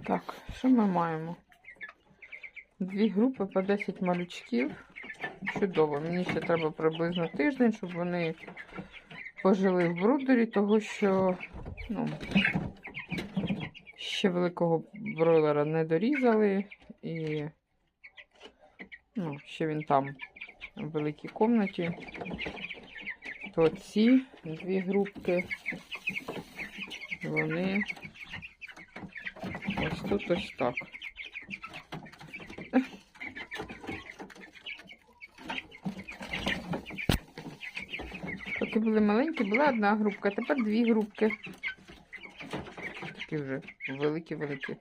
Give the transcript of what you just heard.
Так, що ми маємо? Дві групи по 10 малючків. Чудово. Мені ще треба приблизно тиждень, щоб вони пожили в брудері, того що ну, ще великого бройлера не дорізали. І ну, ще він там в великій комнаті. То ці дві групки, вони ось тут ось так. Поки були маленькі, була одна групка, тепер дві групки. Такі вже великі-великі.